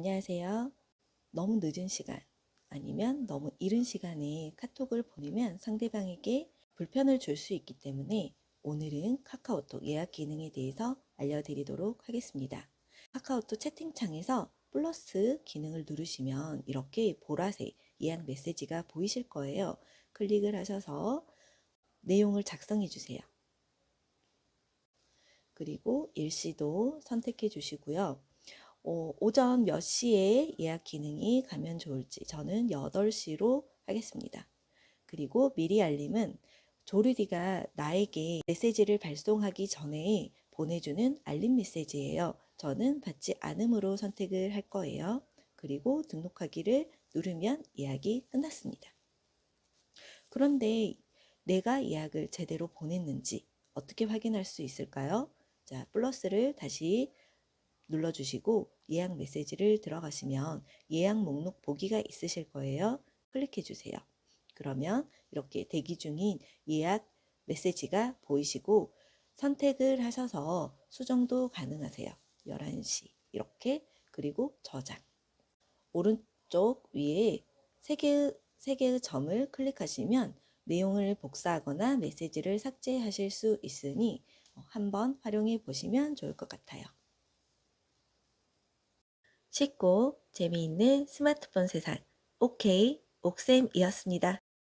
안녕하세요. 너무 늦은 시간 아니면 너무 이른 시간에 카톡을 보내면 상대방에게 불편을 줄 수 있기 때문에 오늘은 카카오톡 예약 기능에 대해서 알려드리도록 하겠습니다. 카카오톡 채팅창에서 플러스 기능을 누르시면 이렇게 보라색 예약 메시지가 보이실 거예요. 클릭을 하셔서 내용을 작성해 주세요. 그리고 일시도 선택해 주시고요. 어, 오전 몇 시에 예약 기능이 가면 좋을지 저는 8시로 하겠습니다. 그리고 미리 알림은 조르디가 나에게 메시지를 발송하기 전에 보내주는 알림 메시지예요. 저는 받지 않음으로 선택을 할 거예요. 그리고 등록하기를 누르면 예약이 끝났습니다. 그런데 내가 예약을 제대로 보냈는지 어떻게 확인할 수 있을까요? 자, 플러스를 다시 눌러주시고 예약 메시지를 들어가시면 예약 목록 보기가 있으실 거예요. 클릭해 주세요. 그러면 이렇게 대기 중인 예약 메시지가 보이시고 선택을 하셔서 수정도 가능하세요. 11시 이렇게 그리고 저장 오른쪽 위에 세 개의, 세 개의 점을 클릭하시면 내용을 복사하거나 메시지를 삭제하실 수 있으니 한번 활용해 보시면 좋을 것 같아요. 쉽고 재미있는 스마트폰 세상 오케이 옥쌤이었습니다.